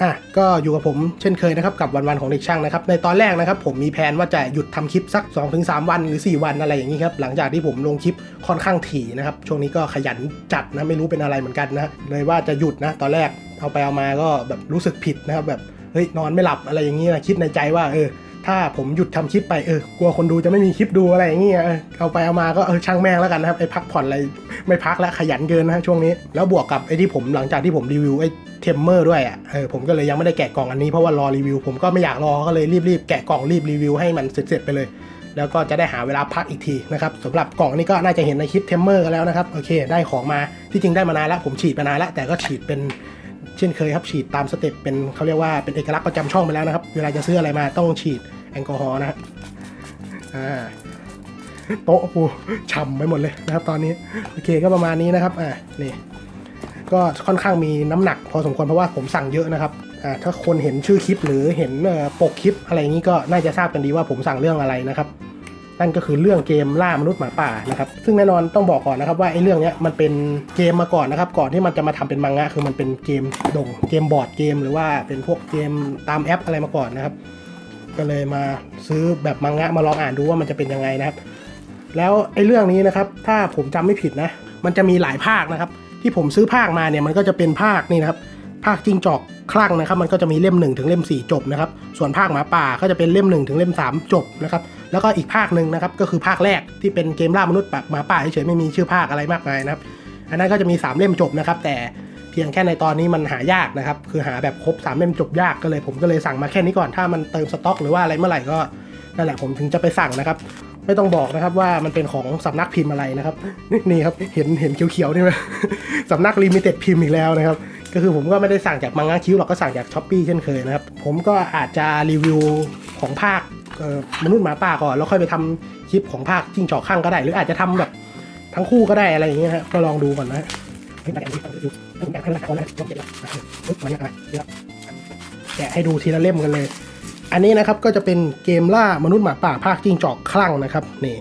อะก็อยู่กับผมเช่นเคยนะครับกับวันวันๆของเด็กช่างนะครับในตอนแรกนะครับผมมีแผนว่าจะหยุดทำคลิปสัก 2-3 วันหรือ 4 วันอะไรอย่างนี้ครับหลังจากที่ผมลงคลิปค่อนข้างถี่นะครับช่วงนี้ก็ขยันจัดนะไม่รู้เป็นอะไรเหมือนกันนะเลยว่าจะหยุดนะตอนแรกเอาไปเอามาก็แบบรู้สึกผิดนะครับแบบเฮ้ยนอนไม่หลับอะไรอย่างนี้นะคิดในใจว่าเออ ถ้าผมหยุดทำคลิปไปเออกลัวคนดูจะไม่มีคลิปดูอะไรอย่างเงี้ยเอาไปเอามาก็เออช่างแม่งแล้วกันนะครับไอ้พักผ่อนอะไรไม่พักแล้วขยันเกินนะฮะช่วงนี้ แล้วบวกกับไอ้ที่ผมหลังจากที่ผมรีวิวไอ้เทมเมอร์ด้วยอะเออผมก็เลยยังไม่ได้แกะกล่องอันนี้เพราะว่ารอรีวิว ผมก็ไม่อยากรอก็เลยรีบๆแกะกล่องรีบรีวิวให้มันเสร็จๆไปเลยแล้วก็จะได้หาเวลาพักอีกทีนะครับสำหรับกล่องนี้ก็น่าจะเห็นในคลิปเทมเมอร์กันแล้วนะครับ โอเค ได้ของมาที่จริงได้มานานแล้ว ผมฉีดมานานแล้ว แต่ก็ฉีดเป็น เช่นเคยครับฉีดตามสเต็ปเป็นเขาเรียกว่าเป็นเอกลักษณ์ประจำช่องไปแล้วนะครับ เวลาจะซื้ออะไรมาต้องฉีดแอลกอฮอล์นะอ่าโต๊ะกูฉ่ำไปหมดเลยนะครับ ตอนนี้โอเคก็ประมาณนี้นะครับอ่านี่ก็ค่อนข้างมีน้ำหนักพอสมควรเพราะว่าผมสั่งเยอะนะครับอ่าถ้าคนเห็นชื่อคลิปหรือเห็นปกคลิปอะไรอย่างนี้ก็น่าจะทราบกันดีว่าผมสั่งเรื่องอะไรนะครับ นั่นก็คือเรื่องเกมล่ามนุษย์หมาป่านะครับซึ่งแน่นอนต้องบอกก่อนนะครับว่าไอ้เรื่องนี้มันเป็นเกมมาก่อนนะครับก่อนที่มันจะมาทำเป็นมังงะคือมันเป็นเกมดงเกมบอร์ดเกม หรือว่าเป็นพวกเกมตามแอปอะไรมาก่อนนะครับ ก็เลยมาซื้อแบบมังงะมาลองอ่านดูว่ามันจะเป็นยังไงนะครับ แล้วไอ้เรื่องนี้นะครับถ้าผมจำไม่ผิดนะ มันจะมีหลายภาคนะครับ ที่ผมซื้อภาคมาเนี่ยมันก็จะเป็นภาคนี่นะครับ ภาคจิงจอกคลั่งนะครับมันก็จะมีเล่ม 1 ถึงเล่ม 4 จบนะครับส่วนภาคหมาป่าก็จะเป็นเล่ม 1 ถึงเล่ม 3 จบนะครับแล้วก็อีกภาคหนึ่งนะครับก็คือภาคแรกที่เป็นเกมล่ามนุษย์หมาป่าเฉยๆไม่มีชื่อภาคอะไรมากมายนะครับอันนั้นก็จะมี 3 เล่มจบนะครับแต่เพียงแค่ในตอนนี้มันหายากนะครับคือหาแบบครบ 3 เล่มจบยากก็เลย ผมก็เลยสั่งมาแค่นี้ก่อนถ้ามันเติมสต็อก หรือว่าอะไรเมื่อไหร่ก็นั่นแหละผมถึงจะไปสั่งนะครับไม่ต้องบอกนะครับว่ามันเป็นของสำนักพิมพ์อะไรนะครับนี่ครับเห็นเห็นเขียวๆนี่ไหมสำนักลิมิเต็ดพิมพ์อีกแล้วนะครับ ก็คือผมก็ไม่ได้สั่งจากมังงะคิวหรอกก็สั่งจากช้อปปีเช่นเคยนะครับ ผมก็อาจจะรีวิวของภาคมนุษย์หมาป่าก่อนแล้วค่อยไปทำคลิปของภาคจิ้งจอกข้างก็ได้ หรืออาจจะทำแบบทั้งคู่ก็ได้อะไรอย่างเงี้ยฮะก็ลองดูก่อนนะแกะให้ดูแกะให้ดูก่อนเลยลองแกะเลยปึ๊บมาเนี่ยแกะให้ดูทีละเล่มกันเลย อันนี้นะครับก็จะเป็นเกมล่ามนุษย์หมาป่าภาคจิ้งจอกคลั่งนะครับนี่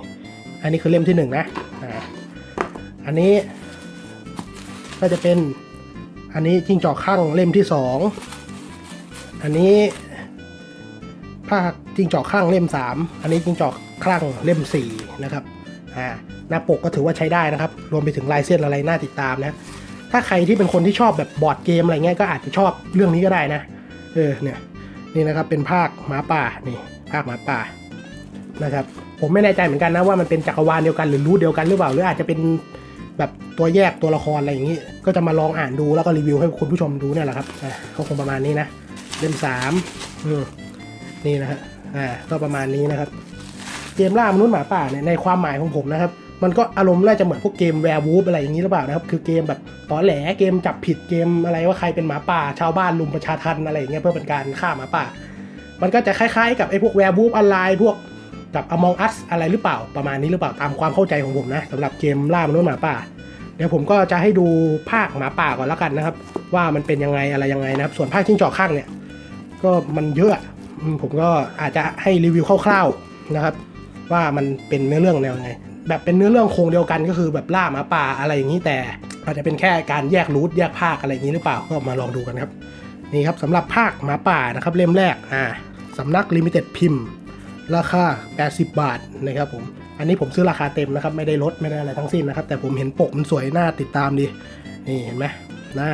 อันนี้คือเล่มที่หนึ่งนะอันนี้ก็จะเป็น อันนี้จิ้งจอกข้างเล่มที่สอง อันนี้ภาคจิ้งจอกข้างเล่มสามอันนี้จิ้งจอกข้างเล่มสี่นะครับ อ่า หน้าปกก็ถือว่าใช้ได้นะครับ รวมไปถึงลายเส้นอะไรน่าติดตามนะ ถ้าใครที่เป็นคนที่ชอบแบบบอร์ดเกมอะไรเงี้ยก็อาจจะชอบเรื่องนี้ก็ได้นะ เออ เนี่ย นี่นะครับเป็นภาคหมาป่า นี่ ภาคหมาป่า นะครับ ผมไม่แน่ใจเหมือนกันนะว่ามันเป็นจักรวาลเดียวกันหรือรูทเดียวกันหรือเปล่า หรืออาจจะเป็น แบบตัวแยกตัวละครอะไรอย่างนี้ ก็จะมาลองอ่านดูแล้วก็รีวิวให้คุณผู้ชมดูเนี่ยแหละครับอ่าก็คงประมาณนี้นะเล่มสามอืมนี่นะฮะอ่าก็ประมาณนี้นะครับ เกมล่ามนุษย์หมาป่าเนี่ยในความหมายของผมนะครับ มันก็อารมณ์น่าจะเหมือนพวกเกมแวร์วูฟอะไรอย่างนี้หรือเปล่านะครับ คือเกมแบบตอแหลเกมจับผิดเกมอะไรว่าใครเป็นหมาป่า ชาวบ้านลุมประชาทันอะไรอย่างเงี้ยเพื่อเป็นการฆ่าหมาป่า มันก็จะคล้ายๆ กับไอ้พวกแวร์วูฟออนไลน์พวก กับ Among Us อะไรหรือเปล่าประมาณนี้หรือเปล่าตามความเข้าใจของผมนะสำหรับเกมล่ามนุษย์หมาป่า เดี๋ยวผมก็จะให้ดูภาคหมาป่าก่อนแล้วกันนะครับ ว่ามันเป็นยังไงอะไรยังไงนะครับ ส่วนภาคจิ้งจอกข้างเนี่ยก็มันเยอะผมก็อาจจะให้รีวิวคร่าวๆนะครับ ว่ามันเป็นเนื้อเรื่องแนวไงแบบเป็นเนื้อเรื่องโครงเดียวกันก็คือแบบล่าหมาป่าอะไรอย่างนี้แต่อาจจะเป็นแค่การแยกรูทแยกภาคอะไรอย่างนี้หรือเปล่าก็มาลองดูกันครับนี่ครับสำหรับภาคหมาป่านะครับเล่มแรกอ่าสำนักลิมิเต็ดพิมพ์ ราคา 80 บาทนะครับผม อันนี้ผมซื้อราคาเต็มนะครับ ไม่ได้ลดไม่ได้อะไรทั้งสิ้นนะครับ แต่ผมเห็นปกมันสวยหน่าติดตามดี นี่เห็นไหมหน้า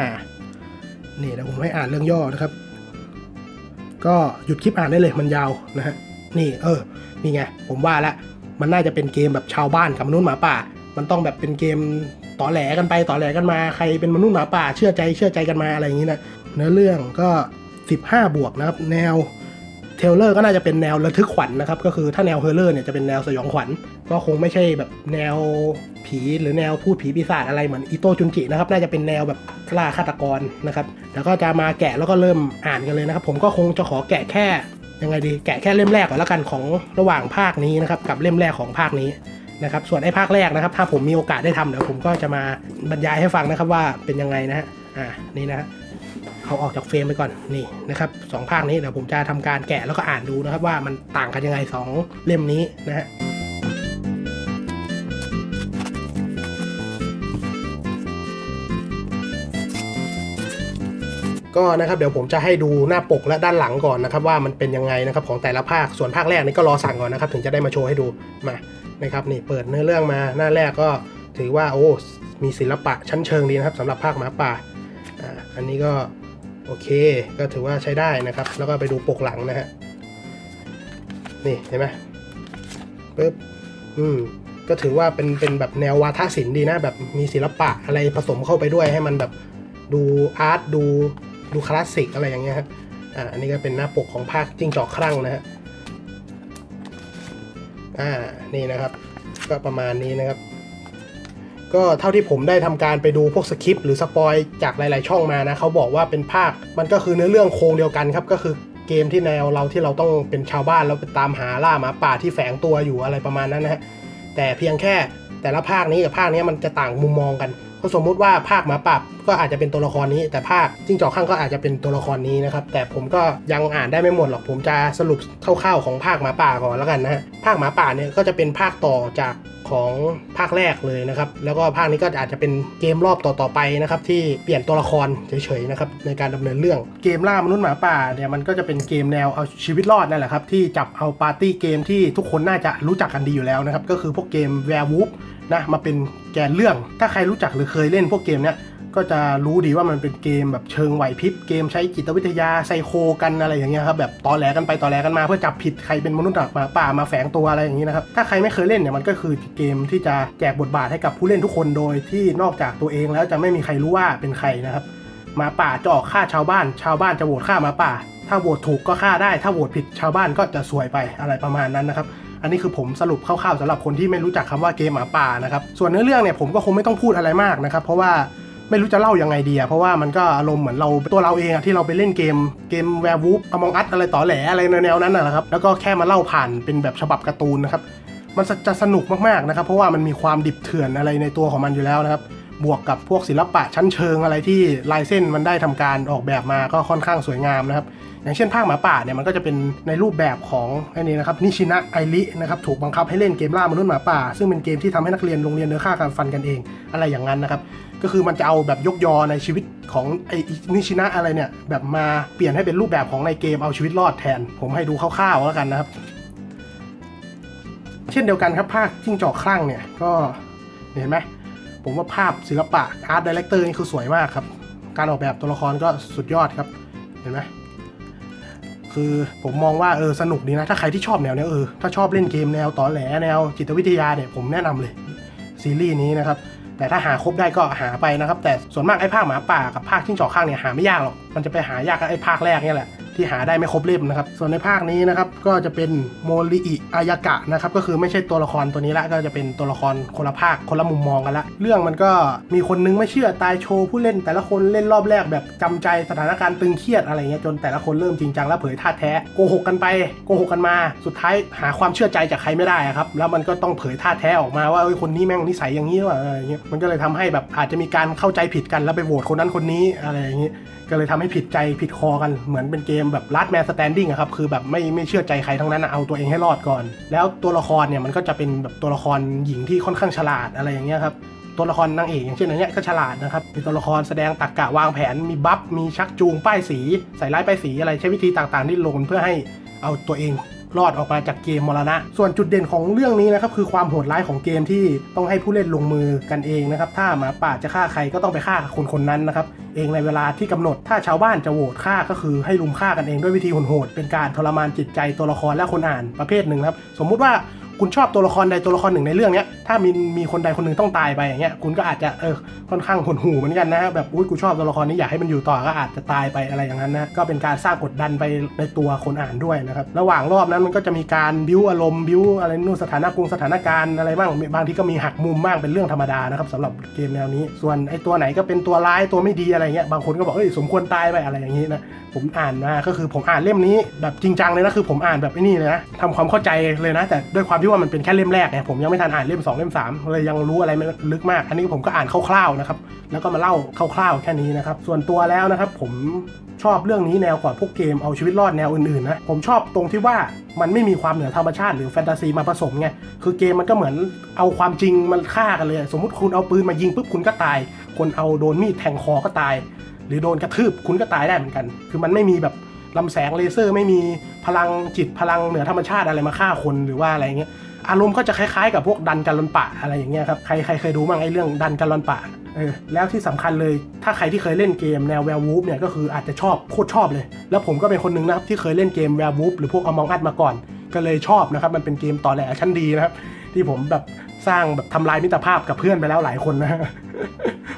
นี่เดี๋ยวผมให้อ่านเรื่องย่อนะครับ ก็หยุดคลิปอ่านได้เลยมันยาวนะฮะ นี่เออ นี่ไง ผมว่าละ มันน่าจะเป็นเกมแบบชาวบ้านกับมนุษย์หมาป่า มันต้องแบบเป็นเกมต่อแหลกันไปต่อแหลกันมา ใครเป็นมนุษย์หมาป่า เชื่อใจเชื่อใจกันมาอะไรอย่างนี้นะ เนื้อเรื่องก็ 15 บวกนะครับ แนว เทเลอร์ก็น่าจะเป็นแนวระทึกขวัญนะครับ ก็คือถ้าแนวเฮอร์เลอร์เนี่ยจะเป็นแนวสยองขวัญ ก็คงไม่ใช่แบบแนวผีหรือแนวพูดผีปีศาจอะไรเหมือนอิโตจุนจินะครับ น่าจะเป็นแนวแบบล่าฆาตกรนะครับแล้วก็จะมาแกะแล้วก็เริ่มอ่านกันเลยนะครับ ผมก็คงจะขอแกะแค่ยังไงดี แกะแค่เล่มแรกก่อนล้วกันของระหว่างภาคนี้นะครับ กับเล่มแรกของภาคนี้นะครับ ส่วนไอ้ภาคแรกนะครับ ถ้าผมมีโอกาสได้ทำเดี๋ยวผมก็จะมาบรรยายให้ฟังนะครับว่าเป็นยังไงนะฮะ อ่า นี่นะฮะ เอาออกจากเฟรมไปก่อนนี่นะครับสองภาคนี้เดี๋ยวผมจะทำการแกะแล้วก็อ่านดูนะครับว่ามันต่างกันยังไงสองเล่มนี้นะฮะก็นะครับเดี๋ยวผมจะให้ดูหน้าปกและด้านหลังก่อนนะครับว่ามันเป็นยังไงนะครับของแต่ละภาคส่วนภาคแรกนี่ก็รอสั่งก่อนนะครับถึงจะได้มาโชว์ให้ดูมานะครับนี่เปิดเนื้อเรื่องมาหน้าแรกก็ถือว่าโอ้มีศิลปะชั้นเชิงดีนะครับสำหรับภาคหมาป่าอ่าอันนี้ก็ โอเค ก็ถือว่าใช้ได้นะครับ แล้วก็ไปดูปกหลังนะฮะ นี่เห็นไหมปึ๊บ อืม ก็ถือว่าเป็นเป็นแบบแนววาทศิลป์ดีนะ แบบมีศิลปะอะไรผสมเข้าไปด้วยให้มันแบบดูอาร์ตดูดูคลาสสิกอะไรอย่างเงี้ยครับอ่าอันนี้ก็เป็นหน้าปกของภาคจิ้งจอกครั่งนะฮะ อ่า นี่นะครับ ก็ประมาณนี้นะครับ ก็เท่าที่ผมได้ทำการไปดูพวกสคริปต์หรือสปอยจากหลาย ๆ ช่องมานะเขาบอกว่าเป็นภาค มันก็คือเนื้อเรื่องโครงเดียวกันครับ ก็คือเกมที่แนวเราที่เราต้องเป็นชาวบ้านแล้วไปตามหาล่าหมาป่าที่แฝงตัวอยู่อะไรประมาณนั้นนะฮะแต่เพียงแค่แต่ละภาคนี้กับภาคนี้มันจะต่างมุมมองกันก็สมมุติว่าภาคหมาป่าก็อาจจะเป็นตัวละครนี้ แต่ภาคจิ้งจอกข้างก็อาจจะเป็นตัวละครนี้นะครับแต่ผมก็ยังอ่านได้ไม่หมดหรอกผมจะสรุปคร่าวๆของภาคหมาป่าก่อนแล้วกันนะฮะภาคหมาป่าเนี่ยก็จะเป็นภาคต่อจาก ของภาคแรกเลยนะครับ แล้วก็ภาคนี้ก็อาจจะเป็นเกมรอบต่อๆไปนะครับ ที่เปลี่ยนตัวละครเฉยๆนะครับในการดำเนินเรื่องเกมล่ามนุษย์หมาป่าเนี่ยมันก็จะเป็นเกมแนวเอาชีวิตรอดนั่นแหละครับที่จับเอาปาร์ตี้เกมที่ทุกคนน่าจะรู้จักกันดีอยู่แล้วนะครับก็คือพวกเกมแวร์วูฟนะมาเป็นแกนเรื่องถ้าใครรู้จักหรือเคยเล่นพวกเกมเนี้ย ก็จะรู้ดีว่ามันเป็นเกมแบบเชิงไหวพริบเกมใช้จิตวิทยาไซโคกันอะไรอย่างเงี้ยครับแบบตอแหลกันไปตอแหลกันมาเพื่อจับผิดใครเป็นมนุษย์หมาป่ามาแฝงตัวอะไรอย่างนี้นะครับถ้าใครไม่เคยเล่นเนี่ยมันก็คือเกมที่จะแจกบทบาทให้กับผู้เล่นทุกคนโดยที่นอกจากตัวเองแล้วจะไม่มีใครรู้ว่าเป็นใครนะครับหมาป่าจะออกฆ่าชาวบ้าน ชาวบ้านจะโหวตฆ่าหมาป่า ถ้าโหวตถูกก็ฆ่าได้ ถ้าโหวตผิดชาวบ้านก็จะซวยไปอะไรประมาณนั้นนะครับอันนี้คือผมสรุปคร่าวๆสำหรับคนที่ไม่รู้จักคำว่าเกมหมาป่านะครับส่วนเนื้อเรื่องเนี่ยผมก็คงไม่ต้องพูดอะไรมากนะครับเพราะว่า ไม่รู้จะเล่ายังไงดีอะเพราะว่ามันก็อารมณ์เหมือนเราตัวเราเองอะที่เราไปเล่นเกมเกมแวร์วูฟอมองอัตอะไรต่อแหลอะไรแนวๆนั้นนะครับแล้วก็แค่มาเล่าผ่านเป็นแบบฉบับการ์ตูนนะครับมันจะสนุกมากๆนะครับเพราะว่ามันมีความดิบเถื่อนอะไรในตัวของมันอยู่แล้วนะครับ บวกกับพวกศิลปะชั้นเชิงอะไรที่ลายเส้นมันได้ทำการออกแบบมาก็ค่อนข้างสวยงามนะครับ อย่างเช่นภาคหมาป่าเนี่ยมันก็จะเป็นในรูปแบบของไอ้นี่นะครับนิชินะไอรินะครับถูกบังคับให้เล่นเกมล่ามนุษย์หมาป่า ซึ่งเป็นเกมที่ทำให้นักเรียนโรงเรียนเนื้อฆ่ากันฟันกันเองอะไรอย่างนั้นนะครับก็คือมันจะเอาแบบยกยอในชีวิตของไอ้นิชินะอะไรเนี่ยแบบมาเปลี่ยนให้เป็นรูปแบบของในเกมเอาชีวิตรอดแทน ผมให้ดูคร่าวๆแล้วกันนะครับ เช่นเดียวกันครับภาคจิ้งจอกคลั่งเนี่ยก็เห็นไหม ผมว่าภาพศิลปะอาร์ตดีเลกเตอร์นี่คือสวยมากครับ การออกแบบตัวละครก็สุดยอดครับ เห็นไหมคือผมมองว่าเออสนุกดีนะ ถ้าใครที่ชอบแนวเนี้ยเออถ้าชอบเล่นเกมแนวต่อแหลแนวจิตวิทยาเนี่ยผมแนะนำเลยซีรีส์นี้นะครับ แต่ถ้าหาครบได้ก็หาไปนะครับ แต่ส่วนมากไอ้ภาคหมาป่ากับภาคจิ้งจอกข้างเนี่ยหาไม่ยากหรอกมันจะไปหายากกับไอ้ภาคแรกเนี่ยแหละ ที่หาได้ไม่ครบเล่มนะครับ ส่วนในภาคนี้นะครับก็จะเป็นโมริอิอายากะนะครับก็คือไม่ใช่ตัวละครตัวนี้ละก็จะเป็นตัวละครคนละภาคคนละมุมมองกันละ เรื่องมันก็มีคนนึงไม่เชื่อตายโชว์ผู้เล่น แต่ละคนเล่นรอบแรกแบบจำใจสถานการณ์ตึงเครียดอะไรเงี้ยจนแต่ละคนเริ่มจริงจังแล้วเผยท่าแท้โกหกกันไปโกหกกันมา สุดท้ายหาความเชื่อใจจากใครไม่ได้ครับแล้วมันก็ต้องเผยท่าแท้ออกมาว่าเอ้ยคนนี้แม่งนิสัยอย่างนี้ว่ะอะไรเงี้ยมันก็เลยทำให้แบบอาจจะมีการเข้าใจผิดกันแล้วไปโหวตคนนั้นคนนี้อะไรอย่างงี้ ก็เลยทำให้ผิดใจผิดคอกันเหมือนเป็นเกมแบบ last man standing อะครับคือแบบไม่ไม่เชื่อใจใครทั้งนั้นเอาตัวเองให้รอดก่อน แล้วตัวละครเนี่ยมันก็จะเป็นแบบตัวละครหญิงที่ค่อนข้างฉลาดอะไรอย่างเงี้ยครับตัวละครนางเอกอย่างเช่นอันเนี้ยก็ฉลาดนะครับ มีตัวละครแสดงตรกกะวางแผน มีบัฟ มีชักจูงป้ายสี ใส่ร้ายป้ายสีอะไรใช้วิธีต่างๆที่ลงเพื่อให้เอาตัวเอง รอดออกมาจากเกมมรณะ ส่วนจุดเด่นของเรื่องนี้นะครับคือความโหดร้ายของเกมที่ต้องให้ผู้เล่นลงมือกันเองนะครับถ้าหมาป่าจะฆ่าใครก็ต้องไปฆ่าคนคนนั้นนะครับเองในเวลาที่กำหนด ถ้าชาวบ้านจะโหวตฆ่าก็คือให้ลุมฆ่ากันเองด้วยวิธีโหดๆเป็นการทรมานจิตใจตัวละครและคนอ่านประเภทหนึ่งครับสมมุติว่าคุณชอบตัวละครใดตัวละครหนึ่งในเรื่องนี้ ถ้ามีมีคนใดคนหนึ่งต้องตายไปอย่างเงี้ยคุณก็อาจจะเออค่อนข้างหดหูเหมือนกันนะแบบอุ้ยกูชอบตัวละครนี้อยากให้มันอยู่ต่อก็อาจจะตายไปอะไรอย่างนั้นนะก็เป็นการสร้างกดดันไปในตัวคนอ่านด้วยนะครับระหว่างรอบนั้นมันก็จะมีการบิ้วอารมณ์บิ้วอะไรนู่นสถานะกรุงสถานการณ์อะไรบ้างบางทีก็มีหักมุมบ้างเป็นเรื่องธรรมดานะครับสำหรับเกมแนวนี้ ส่วนไอ้ตัวไหนก็เป็นตัวร้ายตัวไม่ดีอะไรเงี้ยบางคนก็บอกเอ้ยสมควรตายไปอะไรอย่างนี้นะผมอ่านมาก็คือผมอ่านเล่มนี้แบบจริงจังเลยนะคือผมอ่านแบบไอ้นี่เลยนะทำความเข้าใจเลยนะ แต่ด้วยความที่ว่ามันเป็นแค่เล่มแรกไงผมยังไม่ทันอ่านเล่ม2เล่ม3เลยยังรู้อะไรไม่ลึกมาก อันนี้ผมก็อ่านคร่าวๆนะครับ แล้วก็มาเล่าคร่าวๆแค่นี้นะครับ ส่วนตัวแล้วนะครับผมชอบเรื่องนี้แนวกว่าพวกเกมเอาชีวิตรอดแนวอื่นๆนะ ผมชอบตรงที่ว่ามันไม่มีความเหนือธรรมชาติหรือแฟนตาซีมาผสมไง คือเกมมันก็เหมือนเอาความจริงมันฆ่ากันเลย สมมติคุณเอาปืนมายิงปุ๊บคุณก็ตาย คนเอาโดนมีดแทงคอก็ตาย หรือโดนกระทืบคุณก็ตายได้เหมือนกัน คือมันไม่มีแบบลำแสงเลเซอร์ไม่มีพลังจิตพลังเหนือธรรมชาติอะไรมาฆ่าคนหรือว่าอะไรเงี้ย อารมณ์ก็จะคล้ายๆ กับพวกดันกันลอนปะอะไรอย่างเงี้ยครับใครใครเคยดูบ้างไอ้เรื่องดันกันลอนปะเออแล้วที่สำคัญเลยถ้าใครที่เคยเล่นเกมแนวแวร์วูฟเนี่ยก็คืออาจจะชอบโคตรชอบเลย แล้วผมก็เป็นคนหนึ่งนะครับที่เคยเล่นเกมแวร์วูฟหรือพวกอมองอัดมาก่อน ก็เลยชอบนะครับมันเป็นเกมต่อแหลชั้นดีนะครับที่ผมแบบสร้างแบบทำลายมิตรภาพกับเพื่อนไปแล้วหลายคนนะ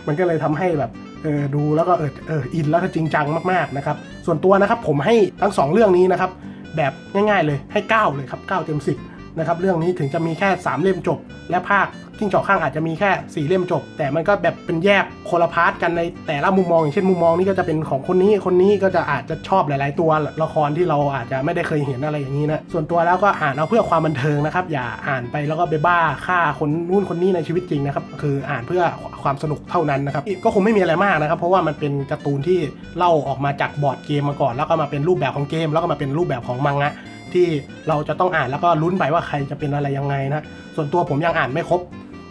มันก็เลยทำให้แบบเออดูแล้วก็เออเอออินแล้วก็จริงจังมากๆนะครับส่วนตัวนะครับผมให้ทั้งสองเรื่องนี้นะครับแบบง่ายๆเลยให้ 9 เลยครับ9เต็ม10 นะครับเรื่องนี้ถึงจะมีแค่ 3 เล่มจบ และภาคจิ้งจอกข้างอาจจะมีแค่ 4 เล่มจบ แต่มันก็แบบเป็นแยกโคนละพาร์ทกันในแต่ละมุมมองอย่างเช่นมุมมองนี้ก็จะเป็นของคนนี้คนนี้ก็จะอาจจะชอบหลาย ๆ ตัวละครที่เราอาจจะไม่ได้เคยเห็นอะไรอย่างนี้นะส่วนตัวแล้วก็อ่านเอาเพื่อความบันเทิงนะครับ อย่าอ่านไปแล้วก็ไปบ้าฆ่าคนนู่นคนนี้ในชีวิตจริงนะครับคืออ่านเพื่อความสนุกเท่านั้นนะครับก็คงไม่มีอะไรมากนะครับ เพราะว่ามันเป็นการ์ตูนที่เล่าออกมาจากบอร์ดเกมมาก่อน แล้วก็มาเป็นรูปแบบของเกม แล้วก็มาเป็นรูปแบบของมังงะ ที่เราจะต้องอ่านแล้วก็ลุ้นไปว่าใครจะเป็นอะไรยังไงนะส่วนตัวผมยังอ่านไม่ครบ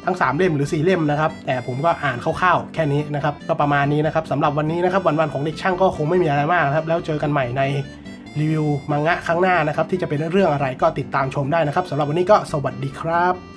ทั้ง 3 เล่มหรือ 4 เล่มนะครับ แต่ผมก็อ่านคร่าวๆ แค่นี้นะครับ ก็ประมาณนี้นะครับสำหรับวันนี้นะครับ วันๆของเด็กช่างก็คงไม่มีอะไรมากครับ แล้วเจอกันใหม่ในรีวิวมังงะครั้งหน้านะครับ ที่จะเป็นเรื่องอะไรก็ติดตามชมได้นะครับสำหรับวันนี้ก็สวัสดีครับ